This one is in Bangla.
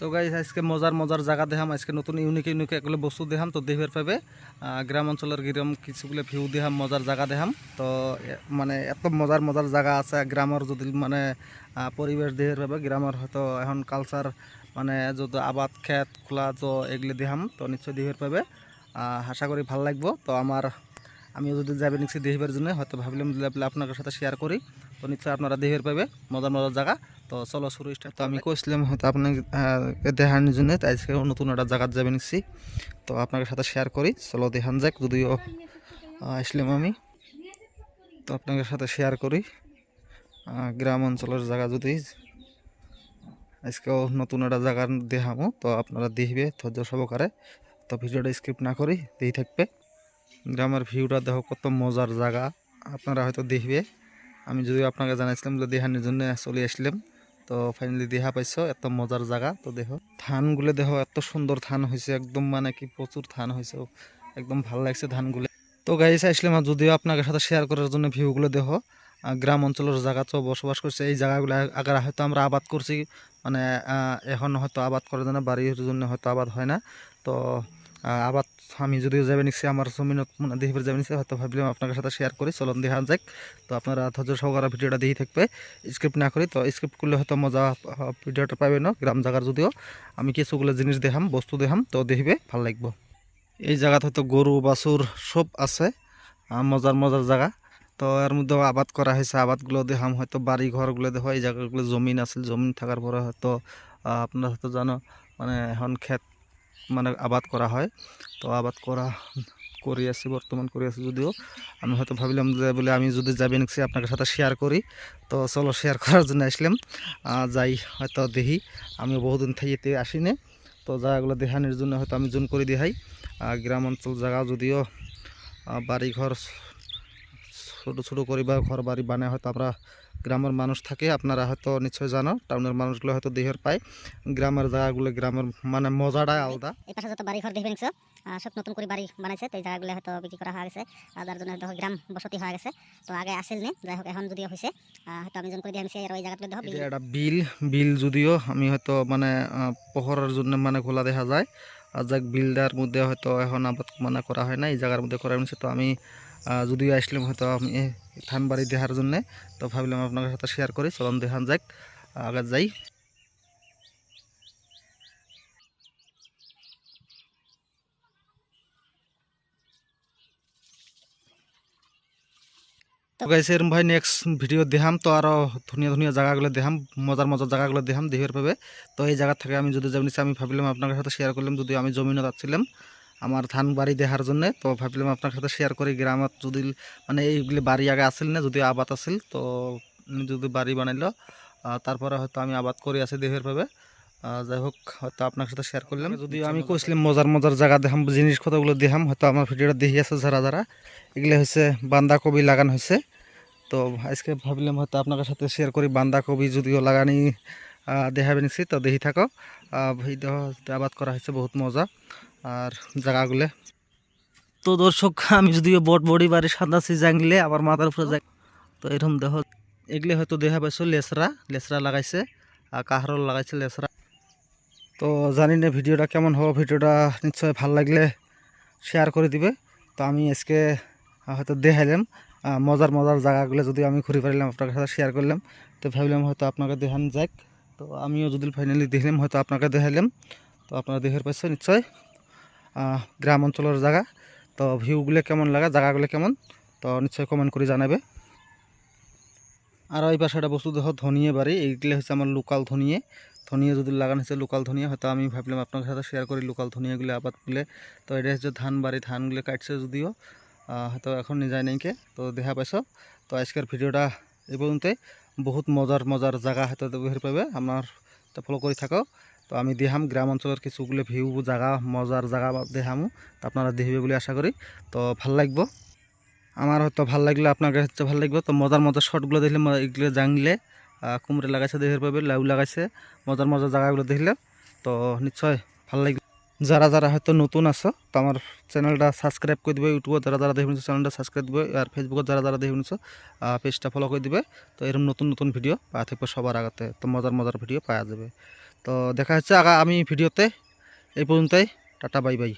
তো গাইজ আজকে মজার মজার জায়গা দেখাম। আজকে নতুন ইউনিক ইউনিক এগুলো বস্তু দেখাম, তো দেখবার পাবে গ্রাম অঞ্চলের গিরম কিছুগুলো ভিউ দেখাম, মজার জায়গা দেখাম। তো মানে এত মজার মজার জায়গা আছে, গ্রামের যদি মানে পরিবেশ দেখবার পাবে গ্রামের হয়তো এখন কালচার মানে যদি আবাদ খেত খোলা তো এগুলো দেখাম, তো নিশ্চয় দেখবার পাবে আশা করি ভালো লাগবো। তো আমার আমিও যদি যাবে নিচ্ছি দেখবার জন্য হয়তো ভাবলাম যে আপনি আপনাদের সাথে শেয়ার করি। তো নিশ্চয়ই আপনারা দেখবার পাবে মজার মজার জায়গা। তো চলো শুরু স্টার্ট তো আমি কইছিলাম হয়তো আপনাকে দেখানোর জন্য তাই আজকে নতুন একটা জায়গায় যাবে নিচ্ছি তো আপনাদের সাথে শেয়ার করি চলো দেখান যাক যদিও আসলাম আমি। তো আপনাদের সাথে শেয়ার করি। গ্রাম অঞ্চলের জায়গা যদি আজকেও নতুন একটা জায়গা দেখামো তো আপনারা দেখবে ধৈর্য সহকারে। তো ভিডিওটা স্কিপ না করি দেখি থাকবে। গ্রামের ভিউটা দেখো কত মজার জায়গা। আপনারা হয়তো দেখবে। আমি যদিও আপনাকে জানাইছিলাম যে দেখানোর জন্য চলে আসলাম। তো ফাইনালি দেখা পাইছো, এত মজার জায়গা। তো দেখো, ধানগুলো দেখো, এত সুন্দর ধান হয়েছে একদম মানে কি প্রচুর ধান হয়েছে একদম ভালো লাগছে ধানগুলো। তো গাইছে আসলাম যদিও আপনাদের সাথে শেয়ার করার জন্য ভিউগুলো দেখো গ্রাম অঞ্চলের জায়গা তো বসবাস করছে, এই জায়গাগুলো আগে হয়তো আমরা আবাদ করছি মানে এখন হয়তো আবাদ করার জন্য বাড়ির জন্য হয়তো আবাদ হয় না। তো আবাদ আমি যদিও যাবে নিচ্ছি আমার জমিনত মানে দেখবে যাবে নিচ্ছি হয়তো ভাবলাম আপনাদের সাথে শেয়ার করি। চলন, দেখা যাক। তো আপনারা ধৈর্য সহকারে ভিডিওটা দেখে থাকবে। স্ক্রিপ্ট না করি, তো স্ক্রিপ্ট করলে হয়তো মজা ভিডিওটা পাবে না, গ্রাম জায়গার যদিও। আমি কিছুগুলো জিনিস দেখাম, বস্তু দেখাম, তো দেখবে, ভালো লাগবো। এই জায়গাতে হয়তো গরু, বাছুর সব আছে মজার মজার জায়গা। তো এর মধ্যে আবাদ করা হয়েছে, আবাদগুলো দেখাম, হয়তো বাড়ি ঘরগুলো দেখো, এই জায়গাগুলো জমিন আছে, জমিন থাকার পরে হয়তো আপনারা হয়তো জানো মানে এখন ক্ষেত মানে আবাদ করা হয়। তো আবাদ করা করে আছি বর্তমান করে আছি যদিও। আমি হয়তো ভাবিলাম যে বলে আমি যদি যাবে নিচ্ছি আপনার সাথে শেয়ার করি। তো চলো শেয়ার করার জন্য আসলাম। যাই হয়তো দেখি। আমি বহুদিন থাইতে আসিনি। তো জায়গাগুলো দেখানোর জন্য হয়তো আমি জুন করে দেখাই। গ্রাম অঞ্চল জায়গা যদিও আহ, বাড়ি ঘর ছোটো ছোটো করে বা ঘর বাড়ি বানায় হয়তো আমরা গ্রামের মানুষ থাকে আপনারা হয়তো নিশ্চয় জানো টাউনের মানুষগুলো হয়তো দেহের পায়। গ্রামের জায়গাগুলো গ্রামের মানে মজাটাই আলাদা। এই পাশে যত বাড়ি ঘর দেখবে নিছো আহ, সব নতুন করে বাড়ি বানাইছে তো এই জায়গাগুলো হয়তো বিক্রি করা হয়ে গেছে যার জন্য গ্রাম বসতি হয়ে গেছে। তো আগে আসেল নে যাই হোক এখন যদিও হয়েছে হয়তো আমি জন করে দিয়ে আনছি আর ওই জায়গাগুলো দেখো এটা বিল। বিল যদিও আমি হয়তো মানে পহরার জন্য মানে খোলা দেখা যায়। আর যাক বিলটার মধ্যে হয়তো এখন আবাদ মানে করা হয় না এই জায়গার মধ্যে করা হয়েছে তো আমি যদিও আসলাম হয়তো আমি ধান বাড়ি দেখার জন্য, তো ভাবলাম আপনার সাথে শেয়ার করি। চলন দেখান যাক আগে যাই। তো গাইছে এরম ভাই নেক্সট ভিডিও দেখাম তো আরও ধুনিয়া ধুনিয়া জায়গাগুলো দেখাম মজার মজার জায়গাগুলো দেখাম দেহের পাবে তো এই জায়গা থেকে আমি যদি যাবনি আমি ভাবলাম আপনার সাথে শেয়ার করলাম যদি আমি জমিনে যাচ্ছিলাম আমার ধান বাড়ি দেখার জন্য তো ভাবলাম আপনার সাথে শেয়ার করি। গ্রামত যদি মানে এইগুলি বাড়ি আগে আসিল না যদি আবাদ আসিল তো যদি বাড়ি বানাইলো তারপরে হয়তো আমি আবাদ করে আছি দেহের আহ, যাই হোক হয়তো আপনার সাথে শেয়ার করলাম। যদি আমি কইছিলাম মজার মজার জায়গা দেখাম জিনিস কথাগুলো দেখাম হয়তো আমার ভিডিওটা দেখি আছে যারা যারা। এগুলো হচ্ছে বান্ধাকপি লাগানো হয়েছে তো আজকে ভাবলাম হয়তো আপনার সাথে শেয়ার করি বান্ধাকপি যদিও লাগানি আহ, দেখাবে তো দেখি থাকো। আবাদ করা হয়েছে বহুত মজা। আর জায়গাগুলো। তো দর্শক, আমি যদিও বট বডি বাড়ি সাদাছি জাংলে আবার মাথার উপরে যাই তো এরকম দেখো এগুলি হয়তো দেখা পাইছো, লেসরা লেসরা লাগাইছে, আর কাহারল লাগাইছে লেসরা। তো জানি না ভিডিওটা কেমন হবে ভিডিওটা নিশ্চয় ভালো লাগলে শেয়ার করে দিবে। তো আমি আজকে হয়তো দেখাইলাম মজার মজার জায়গাগুলো যদি আমি ঘুরে পারলাম আপনার সাথে শেয়ার করলাম, তো ভাবলাম হয়তো আপনাকে দেখান যাক। তো আমিও যদি ফাইনালি দেখলাম, হয়তো আপনাকে দেখাইলাম। তো আপনারা দেখে পাইছে, নিশ্চয় গ্রাম অঞ্চলের জায়গা তো ভিউগুলো কেমন লাগা জায়গাগুলো কেমন? তো নিশ্চয় কমেন্ট করে জানাবে। আর এই পাশে বস্তু দেখো, ধনিয়ে বাড়ি এইগুলো হচ্ছে আমার লোকাল ধনিয়ে। ধনিয়া যদি লাগানো হচ্ছে লোকাল ধনিয়া, হয়তো আমি ভাবলাম আপনার সাথে শেয়ার করি লোকাল ধনিয়াগুলো আবাদ করলে তো এটা হচ্ছে ধান বাড়ি ধানগুলো কাটছে যদিও। হয়তো এখন যায় নাইকে তো দেখা পাইছ। তো আজকের ভিডিওটা এই পর্যন্তই বহুত মজার মজার জায়গা হয়তো বের পাবে। আমার ফলো করে থাকো তো আমি দেখাম গ্রাম অঞ্চলের কিছুগুলো ভিউ জায়গা মজার জায়গা দেখামো। তো আপনারা দেখবে বলে আশা করি। তো ভালো লাগবো। আমার হয়তো ভালো লাগলে আপনার হচ্ছে ভালো লাগবে। তো মজার মজার শর্টগুলো দেখলে এগুলো জানলে কুমড়ে লাগাইছে দেখে পাবে লাউ লাগাইছে মজার মজার জায়গাগুলো দেখলে। তো নিশ্চয় ভালো লাগবে। যারা যারা হয়তো নতুন আছো, তো আমার চ্যানেলটা সাবস্ক্রাইব করে দিবে ইউটিউবে যারা যারা দেখে নিছো চ্যানেলটা সাবস্ক্রাইব দিবে আর ফেসবুকে যারা যারা দেখে নিছো পেজটা ফলো করে দিবে। তো এরকম নতুন নতুন ভিডিও পাওয়া থাকবে সবার আগাতে। তো মজার মজার ভিডিও পাওয়া যাবে। তো দেখা হচ্ছে আগা আমি ভিডিওতে। এই পর্যন্তই। Tata bye bye.